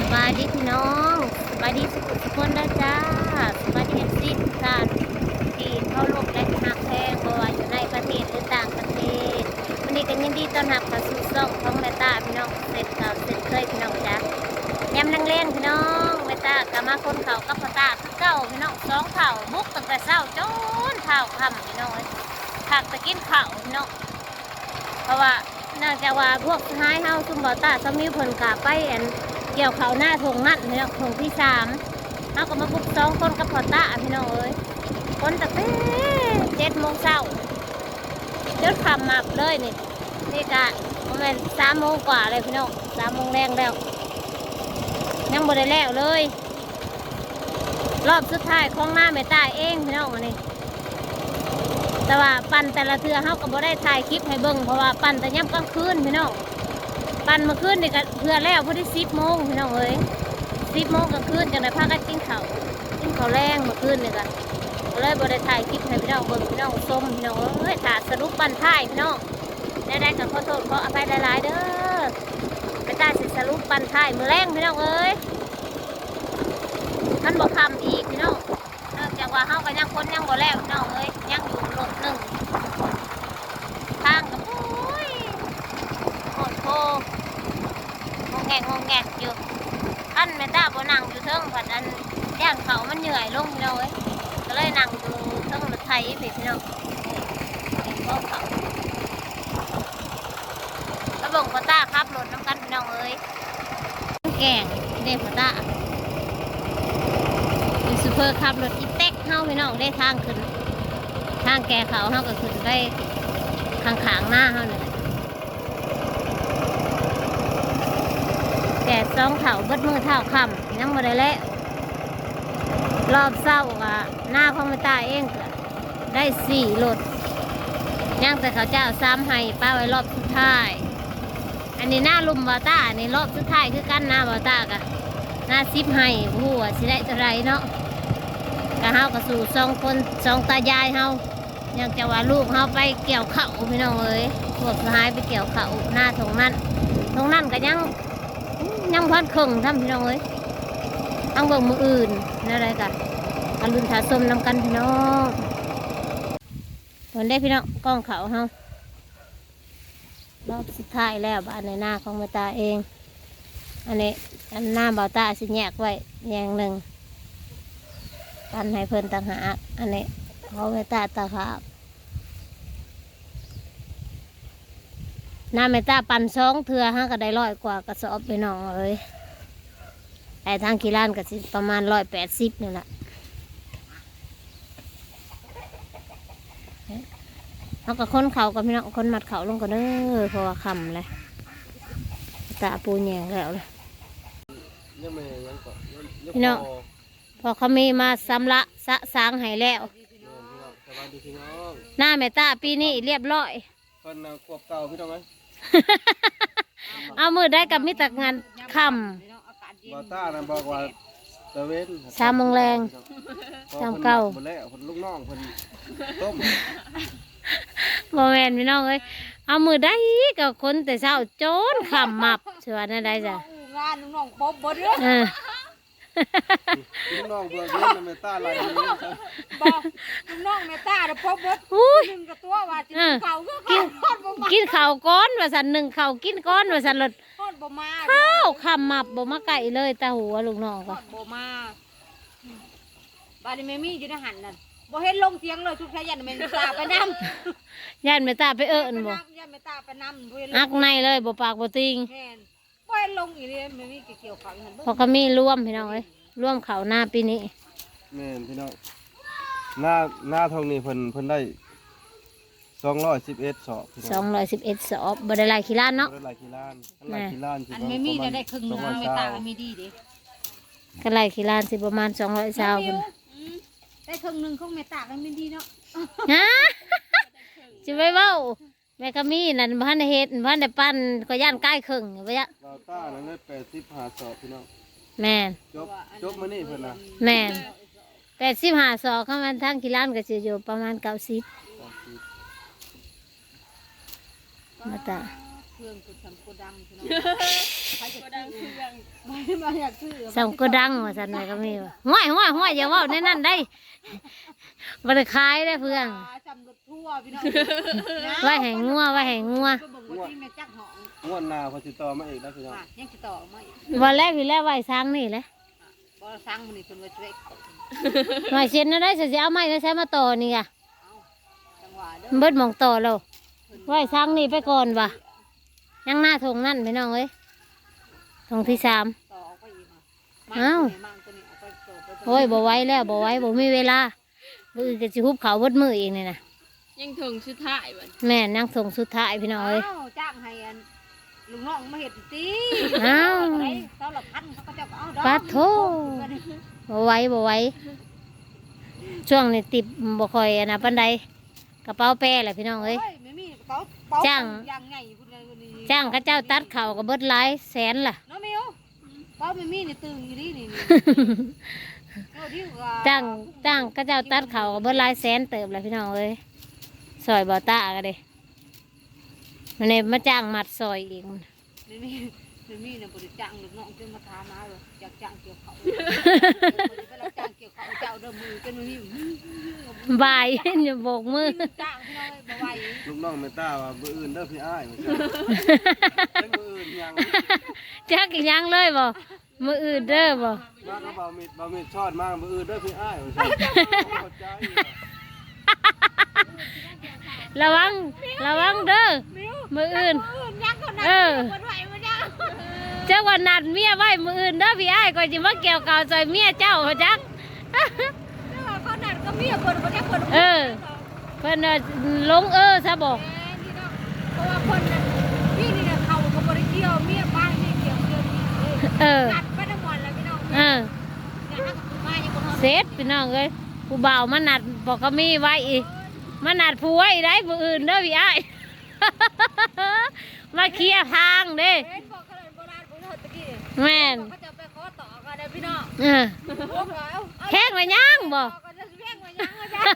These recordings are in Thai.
สบายดีพี่น้องสบายดีสุขทุกคนนะจ้าสบายดีเอฟซีทุกท่านที่เข้าร่วมและหักแพงบ่ว่าอยู่ในประเทศหรือต่างประเทศวันนี้ก็ยินดีต้อนรับเข้าสู่ช่องของแม่ตาพี่น้องเสร็จเก่าเสร็จเคยพี่น้องจ้ายำนังเล่นพี่น้องแม่ตากะมาคนเขากับพ่อตาคือเก่าพี่น้องสองเข่าบุกตั้งแต่เช้าจนเท่าค่ำพี่น้องผักตะกินข้าวพี่น้องเพราะว่าเนื่องจากว่าพวกสหายเฮาซุ่มบ่อตาสมีเพิ่นกะไปอัน เกี่ยวเขาวหน้าทงนั่นพี่น้องทงที่สามเฮาก็มาบุกสองคนกับพอตาพี่น้องเอ้ยคนตั้งแต่เจ็ดโมงเช้าจนค่ำมับเลยนี่นี่กะประมาณสามโมงกว่าเลยพี่น้องสามโมงแรงแล้วยังบ่ได้แล้วเลย รอบสุดท้ายของหน้าแม่ตาเองพี่น้องอันนี้แต่ว่าปั่นแต่ละเทือเขาก็บ่ได้ถ่ายคลิปให้เบิ่งเพราะว่าปั่นแต่ย่ำกลางคืนพี่น้อง ปั่นมื่อคืนนี่ก็เพื่อแล้วพอดีสิบโมงพี่น้องเอ้ยสิบโมงกลางคืนจังได้พากันกินข้าวกินข้าวแรงมื่อคืนนี่ก็ก็เลยบ่ได้ถ่ายคลิปให้พี่น้องเบิ่งพี่น้องชมพี่น้องเอ้ยถ้าสรุปปั่นท้ายพี่น้องได้ได้ก็ขอโทษขออภัยหลายๆเด้อไม่ได้สิสรุปปั่นท้ายมือแรงพี่น้องเอ้ยมันบ่คำอีกพี่น้องนองจากว่าเฮาก็ยังคนยังบ่แล้วพี่น้องเอ้ยยังอยู่รถหนึ่งทางกับโอ้ยโคตรโคงงแง กงงแงกอยู่ อันแม่ตาบนั่งอยู่เทิงผัดอันย่างเขามันเหนื่อยลงพี่น้องเอ้ยก็เลยนั่งอยู่เทิงรถไถพี่พี่น้องเห็นบ่เขาแล้วบงพอตาขับรถน้ำกันพี่น้องเอ้ยแกงเด้พ่อตายูซูเปอร์ขับรถอีเต็กเฮาพี่น้องได้ทางขึ้นทางแก่เขาเฮาก็ขึ้นได้ข้างๆหน้าเฮาเนี่ย แก่สองเถาเบิดมือเท่าค่ำยังบ่ได้แล้วรอบเศร้าก็หน้าของมาตาเองได้สี่รถย่างแต่เขาเจ้าซ้ำให้ป้าไว้รอบสุดท้าย อันนี้หน้าลุมบาต้าอันนี้รอบสุดท้ายคือกั้นหน้าบาต้ากะหน้าซิปให้ผู้ว่าสิได้เท่าไรเนาะกะเฮาก็สู่สองคนสองตายายเฮายังจะว่าลูกเฮาไปเกี่ยวเข้าพี่น้องเอ้ยพวกสหายไปเกี่ยวเข้าหน้าตรงนั้นตรงนั้นก็ยัง งพันคร่งทำพี่น้องเอ้ยต้องเบิ่งมืออื่นนั่นอะไรกะกันลุนถาสมนำกันพี่น้องเห็นได้พี่น้องกล้องเขาเฮารอบสุดท้ายแล้วบ้านในหน้าของมาตาเอง อันนี้อันหน้าเบาตาสิแยกไว้แยงหนึ่งกันให้เพิ่นต่างหากอันนี้เขาไม่ตาตาขาบ น้าไม่ตาปั่นสองเถื่อห้าก็ได้ร้อยกว่ากระสอบไปน้องเลยแต่ทางกีฬานก็สิประมาณร้อยแปดสิบนี่แหละเขาก็ค้นเขากับพี่น้องค้นมัดเขาลงก็เด้อเพราะว่าคำเลยตาปูแยงแล้วเลยพี่น้องพอเขามีมาสำละสะสางให้แล้วหน้าแม่ตาปีนี้เรียบร้อยเพิ่นน่ะขวบเก่าพี่น้องไหม เอามือได้กับมิตรงานคบอต้านะบอกว่าตะเวนสามโมงแรง สามเก้าหมดแล้วเพิ่นลูกน้องเพิ่นต้มำโมแมนพี่น้องเอ้ยเอามือได้กับคนแต่เช้าโจนคำมับเชื่อนั่นได้จ้ะงานน้องๆป๊อบบ่เด้อเออ ลูกน้องเบื่อเพิ่นน่ะแม่ต้าไหลนี้บอกน้องๆแม่ตาเด้อป๊อบบ่อุ้ยหนึ่งกับตัวว่าสิเออ เก่าคือเก่าฮอดบ่มากินข้าวก้อนว่าสันหนึ่งข้าวกินก้อนว่าสันรถฮอดบ่มาข้าวคำมับบ่มาไก่เลยตาหัวลูกน้องฮก็อดบ่มาบาดนี้แม่มีอยู่ในหันนั่นบ่เห็นลงเสียงเลยชุกชายันแม่ตาไปนำย่านแม่ตาไปเอิ้นบ่ยันแม่ตาไปนำบ่เห็นลอังกในเลยบ่ปากบ่ติงแม่นบ่เห็นลงอีเลยแม่มีเกี่ยวข้าวอยู่หั่นเบิ่เพอเขามีร่วมพี่น้องเอ้ยร่วมเขาวหน้าปีนี้ แม่นพี่น้องหน้าหน้าทองนี้เพิ่นเพิ่นได้211 สอบพี่สน้อองงร้อยสิบเอ็ดสอบบไดหลายขี้ล้านเนาะได้หลายกิล้านหลายกิล้านสิอันแม่มีจะได้ครึ่งหนึงแม่ตาก็มีดีเด้ก็หลายขี้ล้านสิประมาณสองร้อยเช้าแม่คุมิณวอืมได้ครึ่งหนึงของแม่ตาก็มีดีเนาะฮะจะไปเว้าแม่ก็มีนั่นบ้านได้เฮ็ดบ้านได้ปั้นก็ย่านใกล้ครึ่งไปยะบอต้านั้นได้85สอบพี่น้องแม่นจบจบมื้อนี้เพิ่นน่ะแม่นแปดสิบห้าสอเข้ามาทั้งขี้ล้านก็จะอยู่ประมาณเก้าสิบ มาตาเครื่องกูสำกูดังพี่น้องใครจะดังเครื่องไม่มาอยากซื้อสำก็ดังว่าซั่นน่ะก็มีว่าห้วยห้วยห้วยอย่าเว้าในนั้นได้บ่ได้ขายได้เพื่อนจำรถทั่วพี่น้องไว้ให้งัวไว้ให้งัวก็บอกว่าที่แม่จักหองงวดหน้าเขาสิต่อมาอีกนะพี่น้องอะยังจะต่อมาอีกวันแรกพี่แรกไว้สร้างนี่แหละบ่สร้างมันนี่เพิ่นว่าจะได้เขาหน่อยเช่นนั้นได้สิสิเอาไม้แล้วใช้มาต่อนี่อะจังหวะเด้อเบิดหมองต่อแล้ว ไว้สร้างนี่ไปก่อนว่ะยังหน้าทงนั่นพี่น้องเอ้ยทงที่สามต่อออกไปอีกอะอ้าวมั่งตัวนี้เอาไปต่อไปต่โอ้ยบ่ไหว้แล้วบ่ไหว้บ่มีเวลามือก็สิฮุบเขาวเบิดมืออีกนี่นะยังถึงชุดท้ายวันแม่นั่งส่งสุดท้ายพี่น้องเอ้ย อ้าวจ้างให้อันลุงน้องมาเฮ็ดติอ้าวได้เท่าละพันเขาก็จะเอาดอกปาโถบ่ไหว้บ่ไหว้ช่วงนี้ติดบ่ค่อยอันนะปานใดกระเป๋าแป้แหละพี่น้องเอ้ยโไม่มี เป๋าเป๋าจ้าง อย่างไงพุ่นเลยพุ่นนี่จ้างเขาเจ้าตัดเขาวก็เบิดหลายแสนล่ะ น้องมิวเป๋าไม่มีนี่ตึงอยู่นี่นี่นี่เอาดิว่าจ้างจ้างก็เจ้าตัดเขาก็เบิดหลายแสนเติบเลยพี่น้องเอ้ยซอยบ่อตาก็เด้มันนี่มาจ้างมัดซอยอีกไม่มีไม่มีเนี่ยบริจ้างลูกน้องจนมาถามมาว่าอ ยากจ้างเกี่ยวเขาเวลาจ้างเกี่ยวเขาเจ้าเดิมมือเป็นมือนี่บายอย่าโบกมือจ้างพี่น้องเลยบ่ไหวลูกน้องเมตตาว่าบ่อื่นเด้อพี่อ้ายว่าซั่นจังบ่อื่นหยังจักอีหยังเลยบ่มืออื่นเด้อบ่มาก็บ่มีบ่มีชอดมาบ่อื่นเด้อพี่อ้ายว่าซั่นเข้าใจอยู่ระวังระวังเด้อมืออื่น ยักษ์คนนั้นเออ คนไหวมาจ้า เจ้าวันนัดเมียไว้มืออื่นเด้อพี่ไอ้ายก็สิมาเกี่ยวเก่าวซอยเมียเจ้าหัวจักเขานัดก็เมียคนคนนี้คนเออเพิ่นว่าลงเออซะบอกเพราะว่าคนพี่นี่เขาเขาบริเกี่ยวเมียบ้านนี่เกี่ยวเกี่ยวนี่เออกัดไปทั้งวันแล้วพี่น้องเออเนี่ยฮักมาอย่างคนเสร็จพี่น้องเอ้ยผู้บ่าวมานัดบอกก็มีไว้อีกมานัดผัวอีกได้มืออื่นเด้อพี่ไอ้มาเคลียร์ทางเด้ แม่นเขาจะไปขอต่อกันเลยพี่น้องเออโอ้โหเอาเอาแข้งไว้ย่างบ่ต่อกันจะแย่งมายังอาจารย์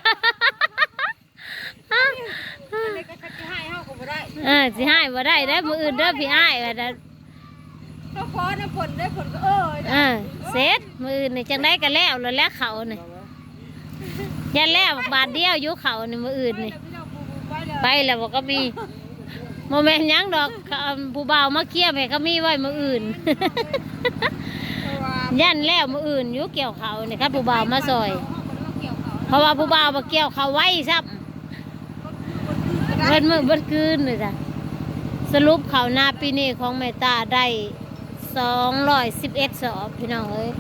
อะไรก็จะให้เฮาก็บ่ได้เออสิให้บ่ได้ได้อมืออื่นเด้อพี่อ้ายว่าแต่ก็ขอนะผลได้ผลก็เออเออเสร็จมืออื่นนี่จังได้ก็แล้วแล้วแล้วเขานี่ยันแล้วบาทเดียวอยู่เขานี่มืออื่นนี่พี่น้องบูบูไปเลยไปแล้วบอกก็มี โมเมนต์ยังดอกก็เอาผู้บ่าวมาเคลียร์ไปก็มีไว้มืออื่นยันแล้วมืออื่นอยู่เกี่ยวเขานี่ครับผู้บ่าวมาซอย เพราะว่าผู้บ่าวมาเกี่ยวเขาไว้ซับเบิดมือเบิดคืนเลยจ้ะสรุปเขาวหน้าปีนี้ของแม่ตาได้สองร้อยสิบเอ็ดสอบพี่น้องเอ้ย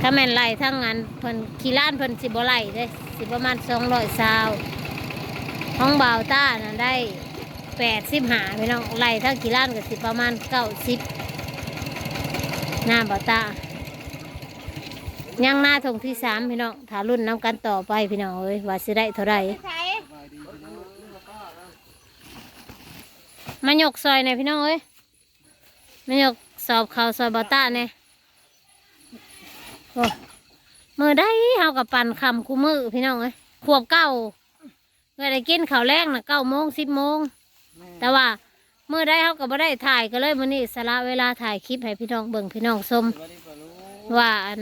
ถ้าแม่นไล่ทั้งงานเพิ่นขี่ล้านเพิ่นสิบ่ไล่เด้สิประมาณสองร้อยสาวของบ่าวต้าน่ะได้ แปดสิบหาพี่น้องไล่ทั้งขี่ล้านก็สิประมาณเก้าสิบหน้าบ่าตายังหน้าทงที่สามพี่น้องถารุ่นน้ำกันต่อไปพี่น้องเอ้ยว่าสิได้เท่าไรมายกซอยในอยพี่น้องเอ้ยมายกสอบเขาวซอยบอต้าเนี่ยโอ้มือได้เฮากับปั่นคำคู่มือพี่น้องเอ้ยขวบเก้าเมื่อได้กินข้าวแรงนะเก้าโมงสิบโมง แต่ว่าเมื่อได้เฮากับบ่ได้ถ่ายก็เลยมื้อนี้สละเวลาถ่ายคลิปให้พี่น้องเบิ่งพี่น้องชมว่าอัน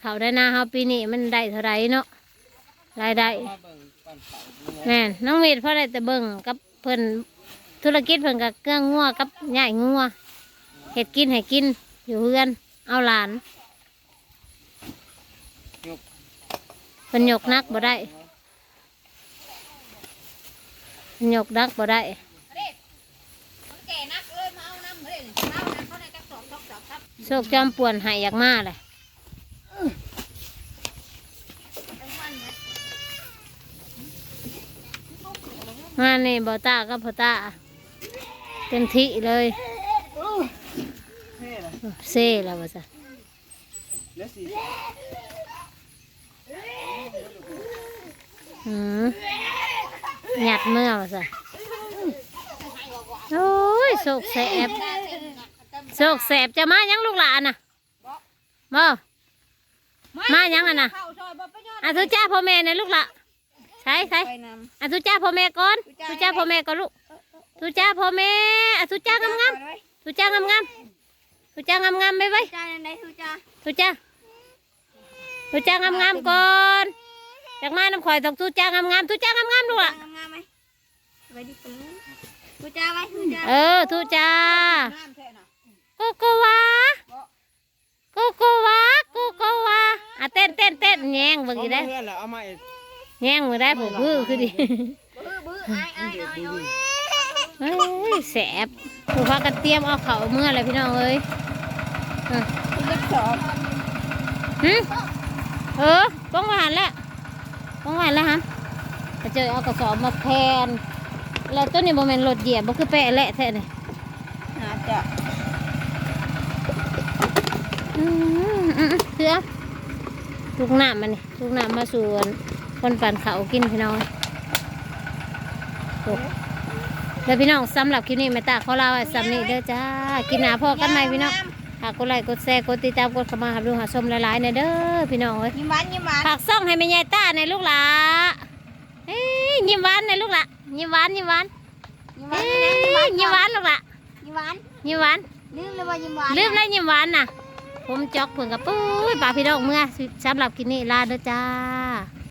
เขาได้หน้าเฮาปีนี้มันได้เท่าไรเนาะรายได้แม่นน้องเมดเพราะได้แต่เบิ่งกับเพิ่นธุรกิจเพิ่นกับเครื่องงัวกับใหญ่งัวเห็ดกินให้กินอยู่เฮือนเอาหลานเพิ่นยกนักบ่ได้เพิ่นยกนักบ่ได้ โชคจอมป่วนหายอยากมาเลยงานนี่บ่ตากับพ่อตาเต็มที่เลยเซ่แล้วว่าซะอืมหยัดเมื่อว่าซะ ยโศกแสบโศกแสบจะมายังลูกหลานน่ะบ่มายังอะน่ะเข้าซอยบ่ไปยอดอะทุจ้าพ่อแม่เนี่ยลูกหละใช่ใช่ไปนอะทุจ้าพ่อแม่ก่อนทุจ้าพ่อแม่ก่อนลูกทุจ้าพ่อแม่อะทุจ้างามๆทุจ้างามๆทุจ้างามๆไปไว้จ้าในทุจ้าทุจ้าทุจ้างามๆก่อนจากมาน้ำข่อยต้องทุจ้างามๆทุจ้างามๆดูล่ะงามงามไหมไปดิคุณ ทุจ้าไว้ทุจ้าเออทุจ้าน้ำแท้น่ะกโกวาโกโกวาโกโกวาอะเต้นเต้นเต้นแยงเบิ่งอีได้เพื่อนแหละเอามาอีกแยงมือได้ผมบื้อคือดิบื้อบื้อไอ้ไอ้ไอ้อ้เฮ้ยแสบถูพากันเตรียมเอาเขาเมื่อไรพี่น้องเอ้ยเล็กสอบหึเออป้องหวานแล้วป้องหวานแล้วฮะจะเจอเอากระสอบมาแพน แล้วต้นนี้โมเมนรถเหยียบบ่คือแปะแหละแท้นี่น่าจะอืมอืมเสือลูกน้ำมันนี่ลูกน้ำมาสวนคนปั่นเขาวกินพี่น้องโอ้แล้วพี่น้องสำหรับคลิปนี้แม่ตาขอลาไว้สำนี้เด้อจ้ากินหนาพอกันไหมพี่น้องฝากกดไลค์กดแชร์กดติดตามกดเข้ามาหาดูหาชมหลายๆในเด้อพี่น้องเอ้ยยิ้มหวานยิ้มหวานฝากซ่องให้แม่ยายต้าในลูกหลาเอ้ ยยิ้มหวานในลูกหละยิ้มหวานยิ้มหวานยิ้มหเอ้วานยยิ้มหวานลูกหละยิ้มหวานยิ้มหวานลืมเลยว่ายิ้มหวานลืมแล้วยิ้มหวานน่ะ ผมจอกเพิ่งกับปุ้ยป่าพี่น้องเมื่อสำหรับกินนี่ลาเด้อจ้า